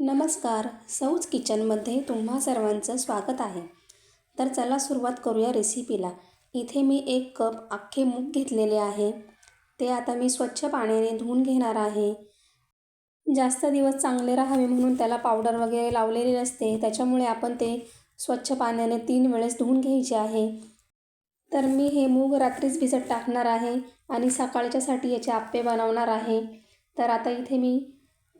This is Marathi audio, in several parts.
नमस्कार सौज किचनमध्ये तुम्हा सर्वांचं स्वागत आहे. तर चला सुरुवात करूया रेसिपीला. इथे मी एक कप अख्खे मूग घेतलेले आहे. ते आता मी स्वच्छ पाण्याने धुवून घेणार आहे. जास्त दिवस चांगले राहावे म्हणून त्याला पावडर वगैरे लावलेली नसते. त्याच्यामुळे आपण ते स्वच्छ पाण्याने तीन वेळेस धुवून घ्यायचे आहे. तर मी हे मूग रात्रीच भिजत टाकणार आहे आणि सकाळच्यासाठी याचे आप्पे बनवणार आहे. तर आता इथे मी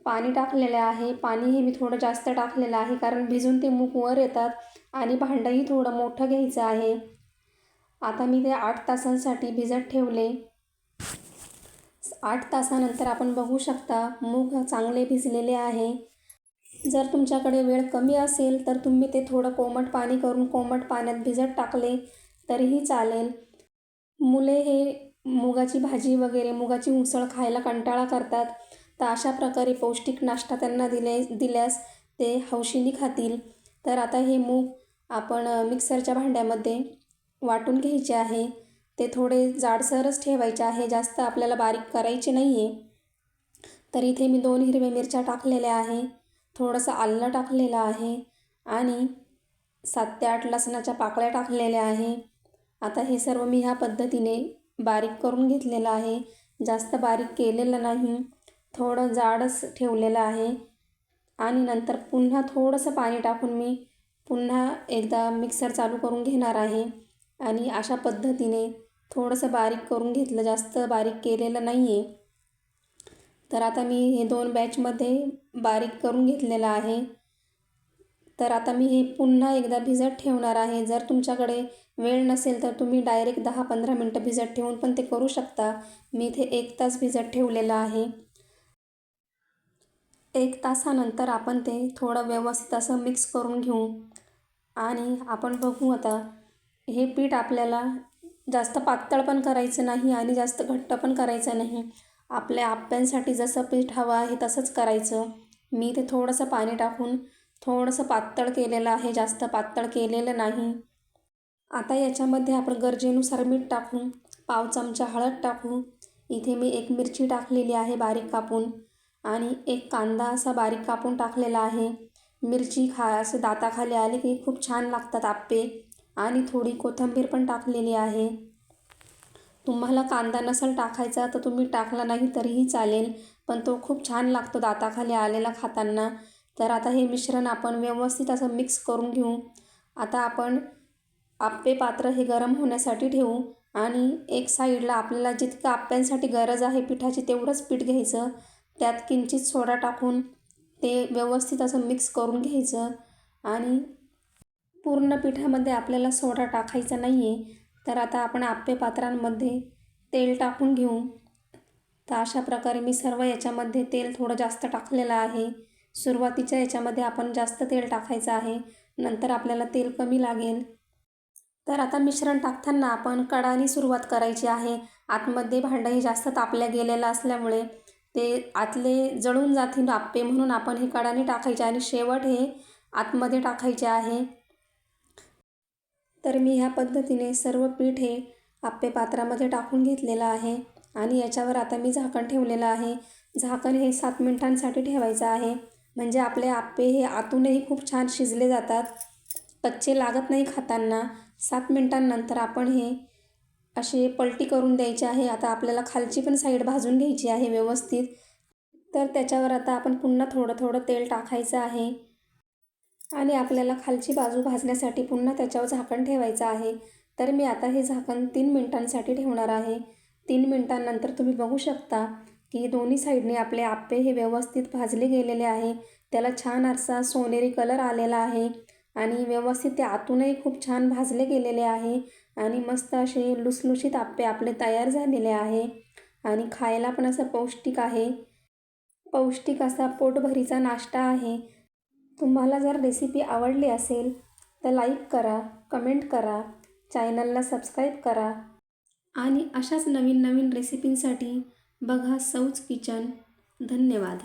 पाणी टाकलेले आहे. पाणी हे मी थोडं जास्त टाकलेलं आहे कारण भिजून ते मूग वर येतात आणि भांडंही थोडं मोठं घ्यायचं आहे. आता मी ते आठ तासांसाठी भिजत ठेवले. आठ तासानंतर आपण बघू शकता मूग चांगले भिजलेले आहे. जर तुमच्याकडे वेळ कमी असेल तर तुम्ही ते थोडं कोमट पाणी करून कोमट पाण्यात भिजत टाकले तरीही चालेल. मुले हे मुगाची भाजी वगैरे मुगाची उसळ खायला कंटाळा करतात. तर अशा प्रकारे पौष्टिक नाश्ता त्यांना दिले दिल्यास ते हौशीने खातील. तर आता हे मूग आपण मिक्सरच्या भांड्यामध्ये वाटून घ्यायचे आहे. ते थोडे जाडसरच ठेवायचे आहे. जास्त आपल्याला बारीक करायचे नाही आहे तर इथे मी दोन हिरव्या मिरच्या टाकलेल्या आहे. थोडंसं आलं टाकलेलं आहे आणि सात ते आठ लसणाच्या पाकळ्या टाकलेल्या आहे. आता हे सर्व मी ह्या पद्धतीने बारीक करून घेतलेलं आहे. जास्त बारीक केलेलं नाही. थोडं जाडच ठेवलेलं आहे. आणि नंतर पुन्हा थोडंसं पाणी टाकून मी पुन्हा एकदा मिक्सर चालू करून घेणार आहे. आणि अशा पद्धतीने थोडंसं बारीक करून घेतलं जास्त बारीक केलेलं नाही आहे तर आता मी हे दोन बॅचमध्ये बारीक करून घेतलेलं आहे. तर आता मी हे पुन्हा एकदा भिजत ठेवणार आहे. जर तुमच्याकडे वेळ नसेल तर तुम्ही डायरेक्ट दहा पंधरा मिनटं भिजत ठेवून पण ते करू शकता. मी इथे एक तास भिजत ठेवलेलं आहे. एक तासानंतर आपण ते थोडं व्यवस्थित असं मिक्स करून घेऊ. आणि आपण बघू आता हे पीठ आपल्याला जास्त पातळ पण करायचं नाही आणि जास्त घट्ट पण करायचं नाही. आपल्या आप्प्यांसाठी जसं पीठ हवं आहे तसंच करायचं. मी ते थोडंसं पाणी टाकून थोडंसं पातळ केलेलं आहे जास्त पातळ केलेलं नाही. आता याच्यामध्ये आपण गरजेनुसार मीठ टाकू. पाव चमचा हळद टाकू. इथे मी एक मिरची टाकलेली आहे बारीक कापून. आणि एक कांदा असा बारीक कापून टाकलेला आहे. मिरची खा असं दाताखाली आले की खूप छान लागतात आप्पे. आणि थोडी कोथिंबीर पण टाकलेली आहे. तुम्हाला कांदा नसेल टाकायचा तर तुम्ही टाकला नाही तरीही चालेल पण तो खूप छान लागतो दाताखाली आलेला खाताना. तर आता हे मिश्रण आपण व्यवस्थित असं मिक्स करून घेऊ. आता आपण आप्पे पात्र हे गरम होण्यासाठी ठेवू. आणि एक साईडला आपल्याला जितकं आप्प्यांसाठी गरज आहे पिठाची तेवढंच पीठ घ्यायचं. त्यात किंचित सोडा टाकून ते व्यवस्थित असं मिक्स करून घ्यायचं. आणि पूर्ण पिठामध्ये आपल्याला सोडा टाकायचा नाही आहे तर आता आपण आप्पे पात्रांमध्ये तेल टाकून घेऊ. तर अशा प्रकारे मी सर्व याच्यामध्ये तेल थोडं जास्त टाकलेलं आहे. सुरुवातीच्या याच्यामध्ये आपण जास्त तेल टाकायचं आहे. नंतर आपल्याला तेल कमी लागेल. तर आता मिश्रण टाकताना आपण कडाने सुरुवात करायची आहे. आतमध्ये भांडं हे जास्त तापल्या गेलेलं असल्यामुळे ते आतले जळून जातील आप्पे म्हणून आपण हे कडाने टाकायचे आणि शेवट हे आतमध्ये टाकायचे आहे. तर मी ह्या पद्धतीने सर्व पीठ हे आप्पे पात्रामध्ये टाकून घेतलेलं आहे आणि याच्यावर आता मी झाकण ठेवलेलं आहे. झाकण हे सात मिनिटांसाठी ठेवायचं आहे. म्हणजे आपले आप्पे हे आतूनही खूप छान शिजले जातात. कच्चे लागत नाही खाताना. सात मिनटांनंतर आपण हे असे पलटी करून द्यायचे आहे. आता आपल्याला खालची पण साईड भाजून घ्यायची आहे व्यवस्थित. तर त्याच्यावर आता आपण पुन्हा थोडं थोडं तेल टाकायचं आहे. आणि आपल्याला खालची बाजू भाजण्यासाठी पुन्हा त्याच्यावर झाकण ठेवायचं आहे. तर मी आता हे झाकण तीन मिनटांसाठी ठेवणार आहे. तीन मिनटांनंतर तुम्ही बघू शकता की दोन्ही साईडने आपले आप्पे हे व्यवस्थित भाजले गेलेले आहे. त्याला छान असा सोनेरी कलर आलेला आहे. आणि व्यवस्थित ते आतूनही खूप छान भाजले गेलेले आहे. आणि मस्त असे लुसलुशीत आप्पे आपले तयार झालेले आहे. आणि खायला पण असं पौष्टिक आहे. पौष्टिक असा पोटभरीचा नाश्ता आहे. तुम्हाला जर रेसिपी आवडली असेल तर लाईक करा कमेंट करा चॅनलला सबस्क्राईब करा. आणि अशाच नवीन नवीन रेसिपींसाठी बघा सौज किचन. धन्यवाद.